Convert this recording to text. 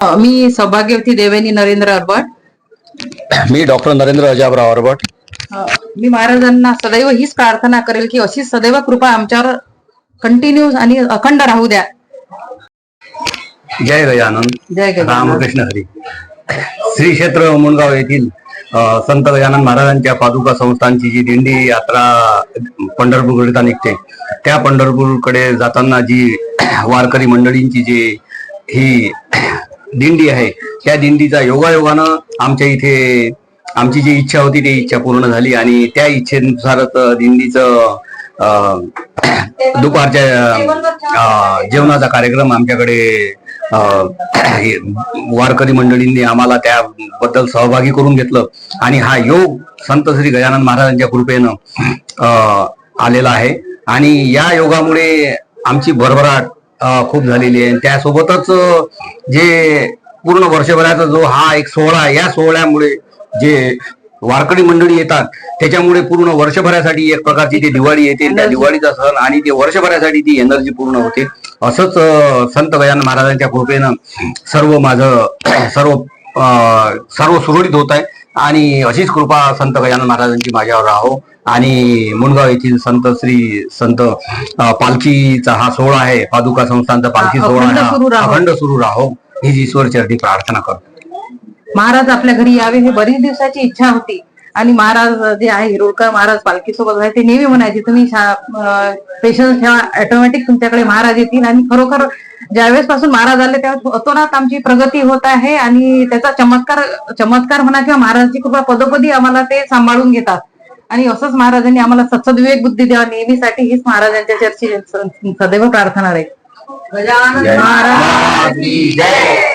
मी सौभाग्यवती देवेनी नरेंद्र अरबट मी डॉक्टर नरेंद्र अजाबराव अरबट मी महाराजांना सदैव हीच प्रार्थना करेल की अशीच सदैव कृपा आमच्यावर कंटिन्यू आणि अखंड राहू द्या. जय गजानन. जय. रामकृष्ण हरी. श्री क्षेत्र मुंडगाव येथील संत गजानन महाराजांच्या पादुका संस्थांची जी दिंडी यात्रा पंढरपूरकरिता निघते त्या पंढरपूरकडे जाताना जी वारकरी मंडळींची जी ही दिंडी आहे. त्या दिंडीचा योगायोगानं आमच्या इथे आमची जी इच्छा होती ती इच्छा पूर्ण झाली आणि त्या इच्छेनुसारच दिंडीचं दुपारच्या जेवणाचा कार्यक्रम आमच्याकडे वारकरी मंडळींनी आम्हाला त्याबद्दल सहभागी करून घेतलं. आणि हा योग संत श्री गजानन महाराजांच्या कृपेनं आलेला आहे. आणि या योगामुळे आमची भरभराट खूप झालेली आहे. त्यासोबतच जे पूर्ण वर्षभराचा जो हा एक सोहळा या सोहळ्यामुळे जे वारकरी मंडळी येतात त्याच्यामुळे पूर्ण वर्षभरासाठी एक प्रकारची ती दिवाळी येते. त्या दिवाळीचा सण आणि ते वर्षभरासाठी ती एनर्जी पूर्ण होते. असंच संत गजानन महाराजांच्या कृपेनं सर्व माझं सर्व सर्व सुरळीत होत आहे. आणि अशीच कृपा संत गजानन महाराजांची माझ्यावर राहो. आणि मुंडगाव येथील संत श्री संत पालखीचा हा सोहळा आहे. पादुका संस्थांचा पालखी हा, सोहळा अखंड सुरू हा राहो. राहो. हीच ईश्वरचरणी प्रार्थना करतो. महाराज आपल्या घरी यावे हे बरीच दिवसाची इच्छा होती. आणि महाराज जे आहे हिरोडकर महाराज पालखीसोबत आहे ते नेहमी म्हणायचे तुम्ही पेशन्स ठेवा. ऑटोमॅटिक तुमच्याकडे महाराज येतील आणि खरोखर ज्यावेळेस पासून महाराज आले त्यावेळेस अतोनात आमची प्रगती होत आहे आणि त्याचा चमत्कार चमत्कार म्हणा किंवा महाराजची कृपा पदोपदी आम्हाला ते सांभाळून घेतात. आणि असंच महाराजांनी आम्हाला सत्सद्विवेक बुद्धी द्यावा नेहमीसाठी हीच महाराजांच्या चर्ची सदैव प्रार्थना राहील गजानन महाराज महाराज की जय.